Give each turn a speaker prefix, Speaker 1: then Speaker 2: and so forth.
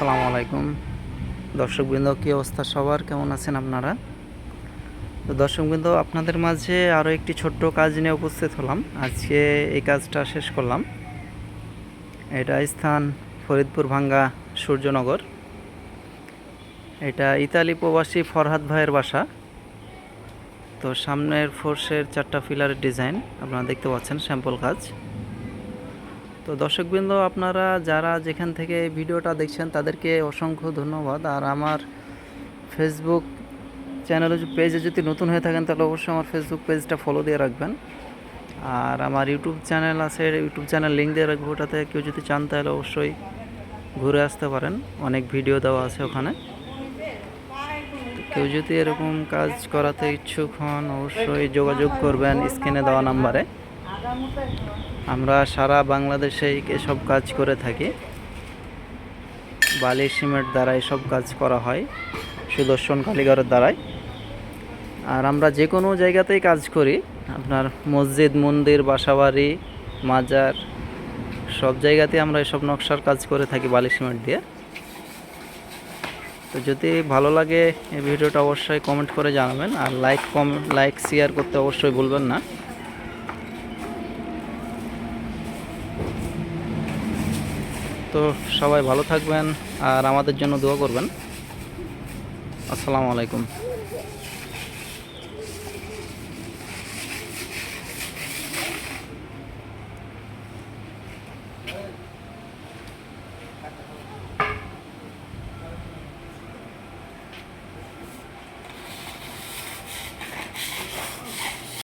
Speaker 1: আসসালামু আলাইকুম। দর্শকবৃন্দ, কী অবস্থা সবার? কেমন আছেন আপনারা? তো দর্শকবৃন্দ, আপনাদের মাঝে আরও একটি ছোট্ট কাজ নিয়ে উপস্থিত হলাম। আজকে এই কাজটা শেষ করলাম। এটা স্থান ফরিদপুর ভাঙ্গা সূর্যনগর। এটা ইতালি প্রবাসী ফরহাদ ভাইয়ের বাসা। তো সামনের ফোর্সের চারটা ফিলারের ডিজাইন আপনারা দেখতে পাচ্ছেন, স্যাম্পল কাজ। তো দর্শকবৃন্দ, আপনারা যারা যেখান থেকে ভিডিওটা দেখছেন, তাদেরকে অসংখ্য ধন্যবাদ। আর আমার ফেসবুক চ্যানেলে পেজে যদি নতুন হয়ে থাকেন, তাহলে অবশ্যই আমার ফেসবুক পেজটা ফলো দিয়ে রাখবেন। আর আমার ইউটিউব চ্যানেল আছে ইউটিউব চ্যানেল লিঙ্ক দিয়ে রাখব, ওটাতে কেউ যদি চান, তাহলে অবশ্যই ঘুরে আসতে পারেন। অনেক ভিডিও দেওয়া আছে ওখানে। কেউ যদি এরকম কাজ করাতে ইচ্ছুক হন, অবশ্যই যোগাযোগ করবেন স্ক্রিনে দেওয়া নাম্বারে। আমরা সারা বাংলাদেশে এসব কাজ করে থাকি। বালি সিমেন্ট দ্বারা এসব কাজ করা হয়, সুদর্শন কালীগড়ের দ্বারাই। আর আমরা যে কোনো জায়গাতেই কাজ করি, আপনার মসজিদ, মন্দির, বাসাবাড়ি, মাজার, সব জায়গাতে আমরা এসব নকশার কাজ করে থাকি বালি সিমেন্ট দিয়ে। তো যদি ভালো লাগে এই ভিডিওটা অবশ্যই কমেন্ট করে জানাবেন, আর লাইক কম, লাইক শেয়ার করতে অবশ্যই ভুলবেন না। তো সবাই ভালো থাকবেন আর আমাদের জন্য দোয়া করবেন। আসসালামু আলাইকুম